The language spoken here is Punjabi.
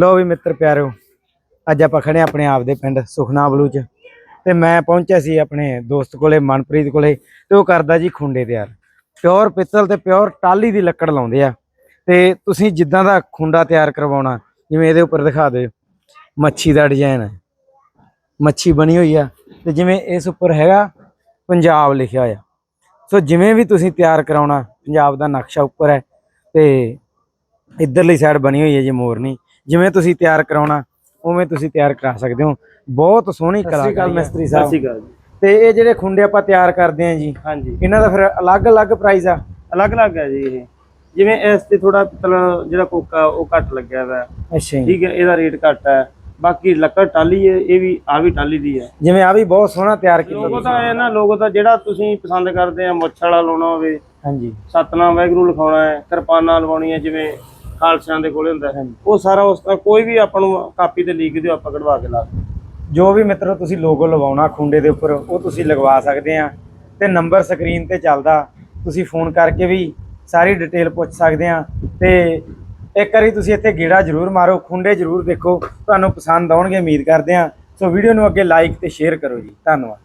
ਲੋ ਵੀ ਮਿੱਤਰ ਪਿਆਰਿਓ, ਅੱਜ ਆਪਾਂ ਖੜੇ ਹਾਂ ਆਪਣੇ ਆਪ ਦੇ ਪਿੰਡ ਸੁਖਨਾ ਬਲੂ ਚ। ਤੇ ਮੈਂ ਪਹੁੰਚਿਆ ਸੀ ਆਪਣੇ ਦੋਸਤ ਕੋਲੇ, ਮਨਪ੍ਰੀਤ ਕੋਲੇ, ਤੇ ਉਹ ਕਰਦਾ ਜੀ ਖੁੰਡੇ ਤਿਆਰ। ਪਿਓਰ ਪਿੱਤਲ ਤੇ ਪਿਓਰ ਟਾਲੀ ਦੀ ਲੱਕੜ ਲਾਉਂਦੇ ਆ। ਤੇ ਤੁਸੀਂ ਜਿੱਦਾਂ ਦਾ ਖੁੰਡਾ ਤਿਆਰ ਕਰਵਾਉਣਾ, ਜਿਵੇਂ ਇਹਦੇ ਉੱਪਰ ਦਿਖਾ ਦਿਓ। ਮੱਛੀ ਦਾ ਡਿਜ਼ਾਈਨ। ਹੈ ਮੱਛੀ ਬਣੀ ਹੋਈ ਆ। ਤੇ ਜਿਵੇਂ ਇਸ ਉੱਪਰ ਹੈਗਾ, ਪੰਜਾਬ ਲਿਖਿਆ ਹੋਇਆ। ਸੋ ਜਿਵੇਂ ਵੀ ਤੁਸੀਂ ਤਿਆਰ ਕਰਾਉਣਾ, ਪੰਜਾਬ ਦਾ ਨਕਸ਼ਾ ਉੱਪਰ ਹੈ। ਤੇ ਇਧਰਲੀ ਸਾਈਡ ਬਣੀ ਹੋਈ ਹੈ ਜੀ ਮੋਰਨੀ। ਜਿਵੇਂ ਤੁਸੀਂ ਤਿਆਰ ਕਰਾਉਣਾ ਉਵੇਂ ਤੁਸੀਂ ਤਿਆਰ ਕਰਾ ਸਕਦੇ ਹੋ। ਬਹੁਤ ਸੋਹਣੀ ਕਲਾਕਾਰੀ ਮਿਸਤਰੀ ਸਤਿ ਸ਼੍ਰੀ ਅਕਾਲ ਜੀ। ਤੇ ਇਹ ਜਿਹੜੇ ਖੁੰਡੇ ਆਪਾਂ ਤਿਆਰ ਕਰਦੇ ਆਂ ਜੀ ਹਾਂਜੀ। ਇਹਨਾਂ ਦਾ ਫਿਰ ਅਲੱਗ-ਅਲੱਗ ਪ੍ਰਾਈਸ ਆ? ਅਲੱਗ-ਅਲੱਗ ਹੈ ਜੀ ਇਹ। ਜਿਵੇਂ ਇਸ ਤੇ ਥੋੜਾ ਪਿੱਤਲ ਜਿਹੜਾ ਕੋਕਾ ਉਹ ਘੱਟ ਲੱਗਿਆ ਹੈ। ਅੱਛਾ ਜੀ। ਠੀਕ ਹੈ ਇਹਦਾ ਰੇਟ ਘੱਟ ਹੈ। ਬਾਕੀ ਲੱਕੜ ਟਾਲੀ ਹੈ ਇਹ ਵੀ ਆ ਵੀ ਟਾਲੀ ਦੀ ਹੈ। ਜਿਵੇਂ ਆ ਵੀ ਬਹੁਤ ਸੋਹਣਾ ਤਿਆਰ ਕੀਤਾ ਲੋਗੋ ਤਾਂ ਇਹ ਨਾ ਲੋਗੋ ਤਾਂ ਜਿਹੜਾ ਤੁਸੀਂ ਪਸੰਦ ਕਰਦੇ ਆ ਮੁੱਛ ਵਾਲਾ ਲਾਉਣਾ ਹੋਵੇ ਹਾਂਜੀ। ਸਤਨਾਮ ਵਾਹਿਗੁਰੂ ਲਿਖਾਉਣਾ ਹੈ ਕਿਰਪਾਨਾਂ ਲਵਾਉਣੀ ਹੈ ਜਿਵੇਂ ਖਾਲਸਿਆਂ ਦੇ ਕੋਲੇ ਹੁੰਦਾ ਹੈ। ਉਹ ਸਾਰਾ ਉਸ ਤਰ੍ਹਾਂ ਕੋਈ ਵੀ ਆਪਾਂ ਨੂੰ ਕਾਪੀ ਤੇ ਲਿਖ ਦਿਓ ਆਪਾਂ ਕਢਵਾ ਕੇ ਲਾ ਦਿੰਦੇ ਜੋ ਵੀ ਮਿੱਤਰੋ ਤੁਸੀਂ ਲੋਗੋ ਲਵਾਉਣਾ ਖੁੰਡੇ ਦੇ ਉੱਪਰ ਉਹ ਤੁਸੀਂ ਲਗਵਾ ਸਕਦੇ ਆ। ਤੇ ਨੰਬਰ ਸਕਰੀਨ ਤੇ ਚੱਲਦਾ। ਤੁਸੀਂ ਫੋਨ ਕਰਕੇ ਵੀ ਸਾਰੀ ਡਿਟੇਲ ਪੁੱਛ ਸਕਦੇ ਆ। ਤੇ ਇੱਕ ਵਾਰੀ ਤੁਸੀਂ ਇੱਥੇ ਗੇੜਾ ਜ਼ਰੂਰ ਮਾਰੋ ਖੁੰਡੇ ਜ਼ਰੂਰ ਦੇਖੋ। ਤੁਹਾਨੂੰ ਪਸੰਦ ਆਉਣਗੇ ਉਮੀਦ ਕਰਦੇ ਆ। ਸੋ ਵੀਡੀਓ ਨੂੰ ਅੱਗੇ ਲਾਈਕ ਤੇ ਸ਼ੇਅਰ ਕਰੋ ਜੀ। ਧੰਨਵਾਦ।